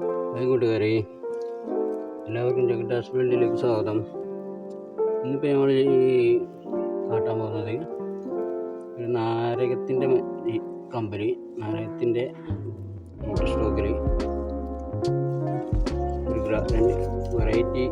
Hi കൂട്ടുകാരെ. എല്ലാവർക്കും ജഗദാസ് വേൾഡിലേക്ക് സ്വാഗതം. ഇന്നിപ്പോൾ നമ്മൾ ഈ കാട്ടാൻ പോകുന്നത് ഒരു നാരകത്തിന്റെ കമ്പനി നാരകത്തിന്റെ സ്റ്റോക്കിൽ ഒരു വെറൈറ്റി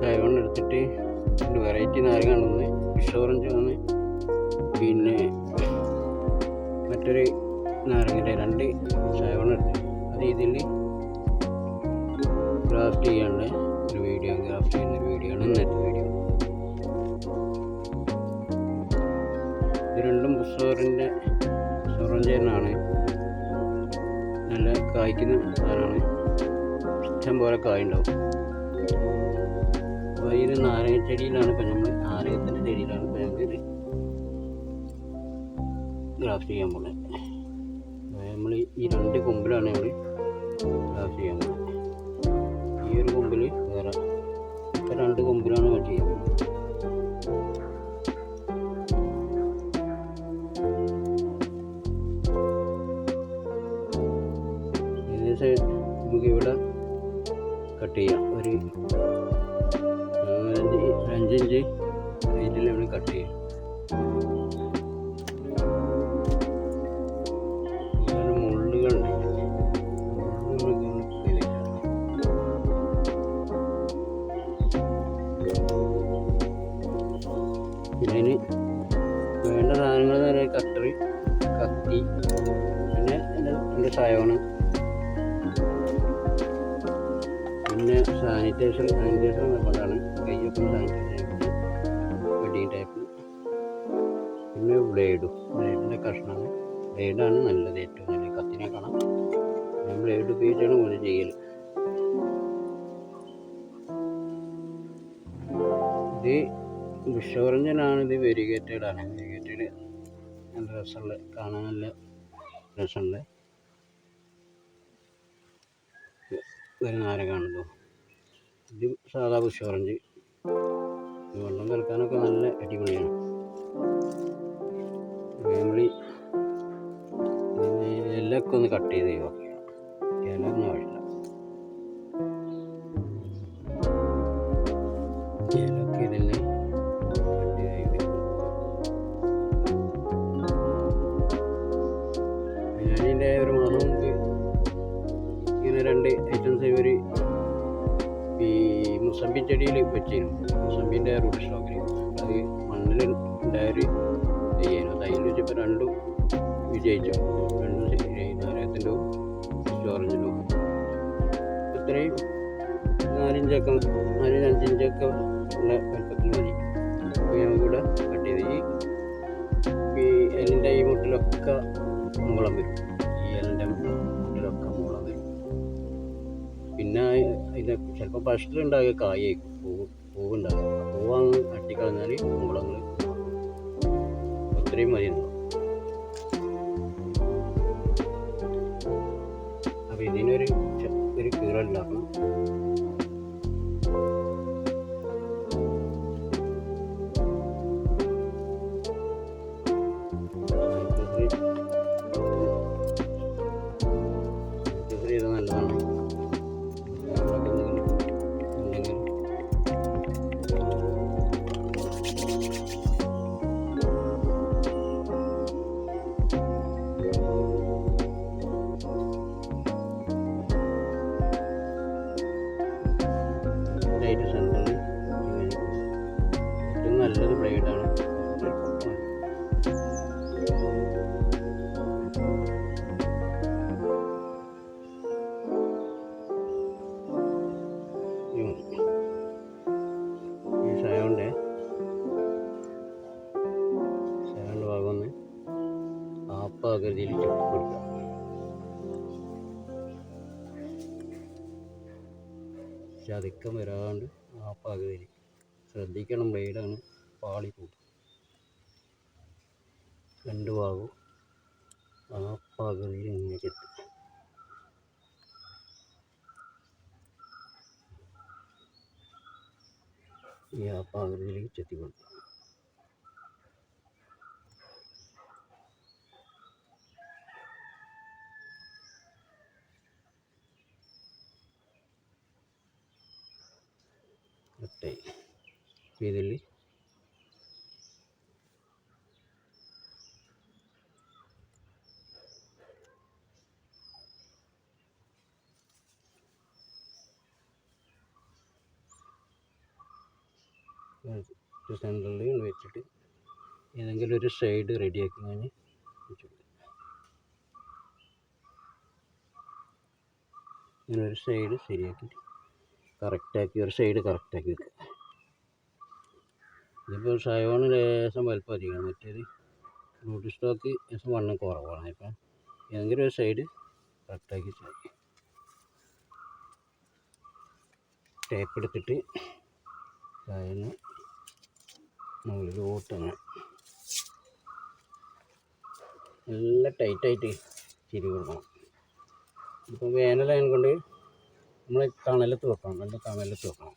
സൈവൺ എടുത്തിട്ട് ഒരു വെറൈറ്റി നാരകമാണ് ഒന്ന് ഫിഷ് ഒന്ന് പിന്നെ മറ്റൊരു നാരങ്ങന്റെ രണ്ട് ചായവണ് എടുത്ത് അത് ഇതിൽ ഗ്രാഫ്റ്റ് ചെയ്യാനുള്ള ഒരു വീഡിയോ ഗ്രാഫ്റ്റ് ചെയ്യുന്ന ഒരു വീഡിയോ ആണ് ഇന്നത്തെ വീഡിയോ ഇത് രണ്ടും ബുസോറിന്റെ ബുസോറഞ്ച് തന്നെയാണ് നല്ല കായ്ക്കുന്ന സാധനമാണ്. ഇഷ്ടം പോലെ കായ ഉണ്ടാവും. അപ്പോൾ ഇത് നാരങ്ങ ചെടിയിലാണ് ഇപ്പം നമ്മൾ നാരങ്ങത്തിന്റെ ചെടിയിലാണ് ഇപ്പം ഞങ്ങൾ ഇത് ഗ്രാഫ്റ്റ് ചെയ്യാൻ പോകുന്നത് നമ്മൾ ഈ രണ്ട് കൊമ്പിലാണ് നമ്മൾ ഗ്രാഫ്റ്റ് ചെയ്യാൻ പോകുന്നത് ഈ ഒരു കൊമ്പിൽ വേറെ രണ്ട് കൊമ്പിലാണ് കട്ട് ചെയ്യുന്നത്. ഏകദേശം നമുക്ക് ഇവിടെ കട്ട് ചെയ്യാം. ഒരു അഞ്ച് അഞ്ചിഞ്ച് റേറ്റിൽ നമ്മൾ കട്ട് ചെയ്യാം. ബ്ലേഡും ബ്ലേഡിന്റെ കഷ്ണമാണ് ബ്ലേഡാണ് നല്ലത് ഏറ്റവും നല്ലത് കത്തിനെ കാണാം. ഞാൻ ബ്ലേഡ് ഉപയോഗിച്ചാണ് പോലെ ചെയ്യൽ ഇത് വിഷോറഞ്ചനാണ് ഇത് വെരിഗേറ്റഡ് ആണ്. വെരിഗേറ്റഡ് നല്ല രസമുള്ള കാണാൻ നല്ല രസമുള്ള. ഒരു നാരകാണല്ലോ. ഇത് സാധാ ഇത് വെള്ളം കലക്കാനൊക്കെ നല്ല അടിപൊളിയാണ്. നമ്മൾ ഇലൊക്കെ ഒന്ന് കട്ട് ചെയ്ത് ഒഴിവാക്കുക ഇല ഒന്നും ആവില്ല. ഇലൊക്കെ ഇതിൽ കട്ട് ചെയ്ത് ഞാനിതിന്റെ ഒരു രണ്ട് ചെടിയിൽ വെച്ചിരുന്നു. മുസമ്പിന്റെ റൂട്ട് സ്റ്റോക്കിൽ അത് മണ്ണിൽ ഉണ്ടായൊരു വെച്ചപ്പോൾ രണ്ടും വിജയിച്ചു രണ്ടും നാരകത്തിന്റെ സ്റ്റോറേജിലും ഇത്രയും നാലിഞ്ചൊക്കെ നാലിന് അഞ്ചിഞ്ചൊക്കെ ഉള്ള വലുപ്പത്തിൽ മതി. അപ്പോൾ ഞങ്ങൾക്കിവിടെ കട്ട് ചെയ്ത് ഈ എലിന്റെ ഈ മുട്ടിലൊക്കെ മുളം വരും. ഈ എല്ലിന്റെ മുട്ടിലൊക്കെ മുളം വരും. പിന്നെ അതിന്റെ ചിലപ്പോൾ ഫസ്റ്റിലുണ്ടാകുക കായായിരിക്കും പൂവ് പൂവുണ്ടാകുക പൂവങ്ങ് അട്ടിക്കളഞ്ഞാൽ മുളങ്ങൾ ഇത്രയും മതി ഉണ്ടാവും ഇതിനൊരു ഒരു കീറുണ്ടാക്കണം നല്ലത് ബ്ലേഡാണ് ചതിക്കം വരാണ്ട് ആപ്പാകൃതിയിൽ ശ്രദ്ധിക്കണം ബ്ലേഡാണ് പാളി കൂടും രണ്ട് ഭാഗവും ആ പകുതിയിൽ ഇങ്ങനെ ചെത്തും ഈ ആ പകുതിയിലേക്ക് ചെത്തിക്കൊടുക്കും. ഇതിൽ സെന്ററിൽ വെച്ചിട്ട് ഏതെങ്കിലും ഒരു സൈഡ് റെഡിയാക്കി ഞാൻ ഇങ്ങനെ ഒരു സൈഡ് ശരിയാക്കിയിട്ട് കറക്റ്റാക്കി ഒരു സൈഡ് കറക്റ്റാക്കി വെക്കുക. ഇതിപ്പോൾ ഷയോണ് ലേശം വലുപ്പം അധികമാണ്. മറ്റേത് ബ്ലൂട്ടി സ്റ്റോക്ക് ലേശം വണ്ണം കുറവാണ്. ഇപ്പം ഏതെങ്കിലും ഒരു സൈഡ് കറക്റ്റാക്കി ചെയ്യും ടേപ്പ് എടുത്തിട്ട് അതിന് മുകളിലോട്ടങ്ങനെ നല്ല ടൈറ്റായിട്ട് ചിരി കൊടുക്കണം. ഇപ്പം വേനലായത് കൊണ്ട് നമ്മൾ തണലത്ത് വെക്കണം. നല്ല തണലത്ത് വെക്കണം.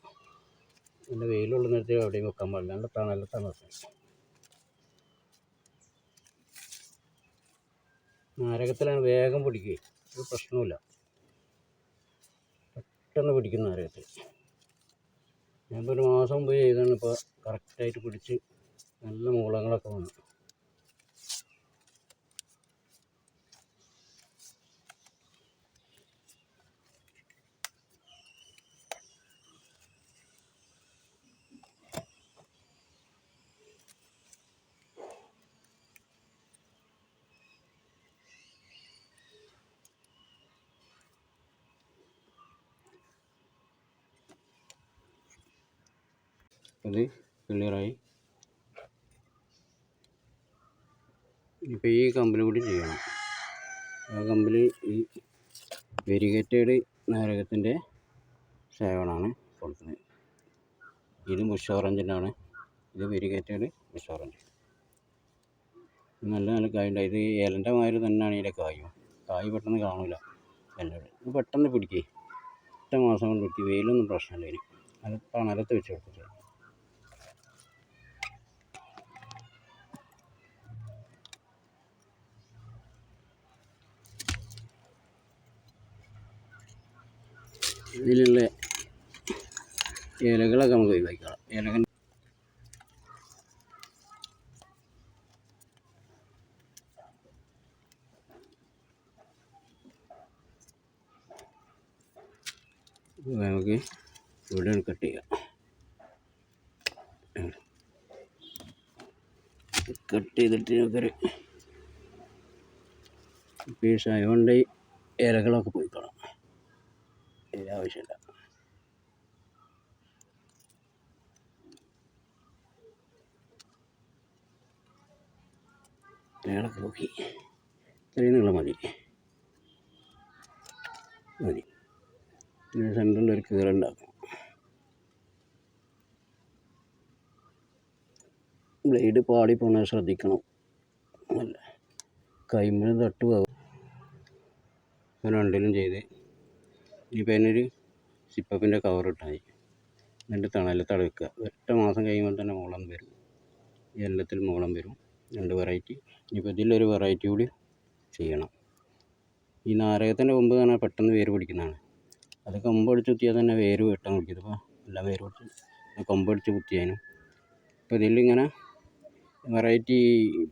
നല്ല വെയിലുള്ള നേരത്തെ എവിടെയും വെക്കാൻ പാടില്ല. നല്ല തണലത്താണ് വെക്കണം. നാരകത്തിലാണ് വേഗം പിടിക്കുക ഒരു പ്രശ്നവുമില്ല. പെട്ടെന്ന് പിടിക്കുന്ന നാരകത്തിൽ. ഞാനിപ്പോൾ ഒരു മാസം മുമ്പ് ചെയ്താണ് ഇപ്പോൾ കറക്റ്റായിട്ട് പിടിച്ച് നല്ല മൂളങ്ങളൊക്കെ വന്നു. അത് ക്ലിയറായി ഇപ്പോൾ ഈ കമ്പനി കൂടി ചെയ്യണം. ആ കമ്പനി ഈ വെരിഗേറ്റഡ് നാരകത്തിന്റെ സേവനമാണ് കൊടുക്കുന്നത്. ഇത് മുഷ ഓറഞ്ചിന്റെ ഇത് വെരിഗേറ്റഡ് മുഷ ഓറഞ്ച് നല്ല നല്ല കായ ഉണ്ടായി ഇത് ഏലന്റെ മാതിരി തന്നെയാണ് ഇതിന്റെ കായും. കായ് പെട്ടെന്ന് കാണില്ല എല്ലാം ഇത് പെട്ടെന്ന് പിടിക്കേ. ഒറ്റ മാസം കൊണ്ട് പിടിക്കും. വെയിലൊന്നും പ്രശ്നമില്ല ഇതിന് അത് തണലത്ത് വെച്ച് കൊടുത്തിട്ട്. ഇതിലുള്ള ഇലകളൊക്കെ നമുക്ക് ഒഴിവാക്കാം ഇലകൾ നമുക്ക് ഇവിടെ കട്ട് ചെയ്യാം. കട്ട് ചെയ്തിട്ട് നമുക്കൊരു പീസായ ആയതുകൊണ്ട് ഈ ഇലകളൊക്കെ പോയിക്കോളാം. ഇതിന്റെ ആവശ്യമില്ല. ഇലകളൊക്കെ നോക്കി. ഇത്രയും നീളം മതി. മതി. പിന്നെ സെന്ററിൽ ഒരു കീറുണ്ടാക്കും ബ്ലേഡ് പാടി പോണത് ശ്രദ്ധിക്കണം. അല്ല കൈമ്പിന് തട്ടുപോകും രണ്ടിലും ചെയ്ത്. ഇനിയിപ്പോൾ അതിനൊരു സിപ്പപ്പിന്റെ കവർ ഇട്ടാൽ മതി എന്നിട്ട് തണലത്ത് വെക്കുക. ഒറ്റ മാസം കഴിയുമ്പോൾ തന്നെ മുളം വരും. എല്ലാത്തിൽ മുളം വരും. രണ്ട് വെറൈറ്റി ഇനിയിപ്പോൾ ഇതിലൊരു വെറൈറ്റി കൂടി ചെയ്യണം. ഈ നാരകത്തിന്റെ കൊമ്പ് തന്നെ പെട്ടെന്ന് വേര് പിടിക്കുന്നതാണ്. അത് കൊമ്പടിച്ച് കുത്തിയാൽ തന്നെ വേര് വെട്ടാൻ പിടിക്കും. ഇതിപ്പോൾ എല്ലാം വേര് പിടിച്ച് കൊമ്പടിച്ച് കുത്തിയതിനും ഇപ്പോൾ ഇതിലിങ്ങനെ വെറൈറ്റി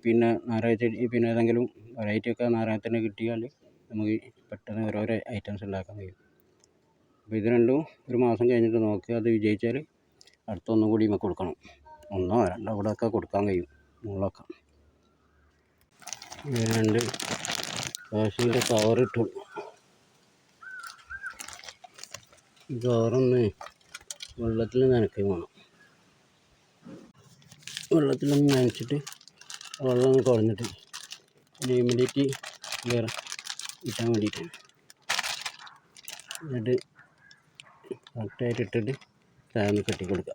പിന്നെ നാരക ചെടി പിന്നെ ഏതെങ്കിലും വെറൈറ്റിയൊക്കെ നാരകത്തിന് കിട്ടിയാൽ നമുക്ക് പെട്ടെന്ന് ഓരോരോ ഐറ്റംസ് ഉണ്ടാക്കാൻ കഴിയും. അപ്പോൾ ഇത് രണ്ടും ഒരു മാസം കഴിഞ്ഞിട്ട് നോക്കി അത് വിജയിച്ചാൽ അടുത്ത ഒന്നും കൂടി നമുക്ക് കൊടുക്കണം. ഒന്നോ രണ്ടോ കൂടെ ഒക്കെ കൊടുക്കാൻ കഴിയും മുകളൊക്കെ. ഇത് രണ്ട് കാശിന്റെ കവർ ഇട്ടു. ഈ കവറൊന്ന് വെള്ളത്തിൽ നനയ്ക്കുക വേണം. വെള്ളത്തിലൊന്ന് നനച്ചിട്ട് വെള്ളം ഒന്ന് കുറഞ്ഞിട്ട് ഇമ്മീഡിയറ്റ് വേറെ ഇട്ടാൻ വേണ്ടിയിട്ട് എന്നിട്ട് കറക്റ്റായിട്ട് ഇട്ടിട്ട് താഴ്ന്ന് കെട്ടി കൊടുക്കുക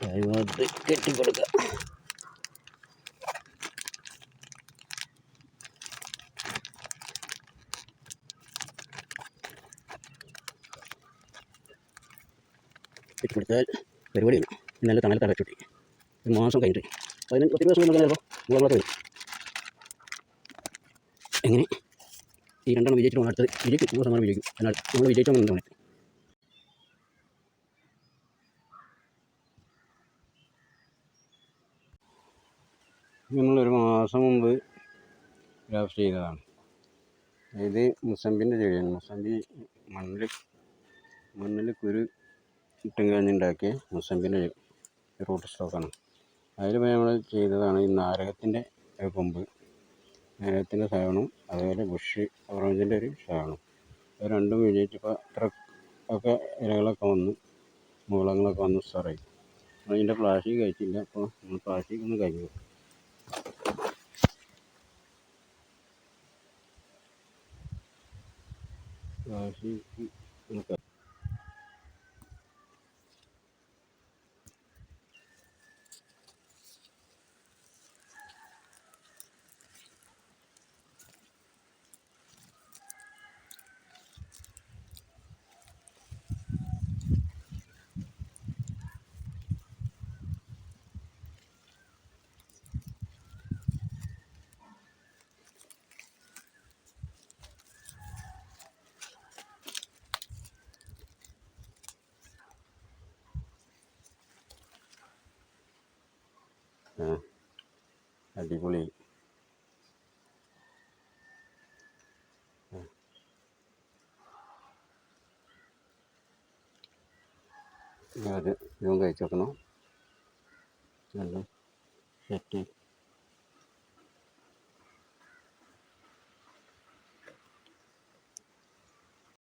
താഴ്ഭാഗത്ത് കെട്ടി കൊടുക്കുക കെട്ടി കൊടുത്താൽ പരിപാടിയാണ് ഇന്നലെ തണൽ അടച്ചിട്ട് ഒരു മാസം കഴിഞ്ഞിട്ട്. എങ്ങനെ? ഈ രണ്ടെണ്ണം വിജയിച്ചിട്ട് അടുത്തത്. വിജയിക്കും. നൂറ് ശതമാനം വിജയിക്കും. എന്നാൽ നമ്മൾ വിജയിച്ചോ തോന്നി നമ്മളൊരു മാസം മുമ്പ് ഗ്രാഫ്റ്റ് ചെയ്തതാണ്. ഇത് മുസമ്പിന്റെ ചെടിയാണ്. മുസമ്പി മണ്ണിൽ മണ്ണിൽ കുരു ഇട്ടും കഴിഞ്ഞുണ്ടാക്കിയ മുസമ്പിന്റെ റൂട്ട് സ്റ്റോക്കാണ്. അതിൽ നമ്മൾ ചെയ്തതാണ് ഈ നാരകത്തിന്റെ ഒരു കൊമ്പ്. നാരകത്തിന്റെ സാധനവും അതുപോലെ ബുഷ് ഓറഞ്ചിന്റെ ഒരു സാധനവും അത് രണ്ടും വിജയിച്ചപ്പോൾ അത്ര ഒക്കെ ഇലകളൊക്കെ വന്നു മൂളങ്ങളൊക്കെ വന്നു ഉസാറായി അതിന്റെ പ്ലാസ്റ്റിക് കഴിച്ചില്ല അപ്പോൾ നമ്മൾ പ്ലാസ്റ്റിക് ഒന്ന് കഴിക്കും പ്ലാസ്റ്റിക് നമുക്ക് ആ, അടിപൊളി. അത് ഇതും കഴിച്ചു നോക്കണം നല്ല സെറ്റ്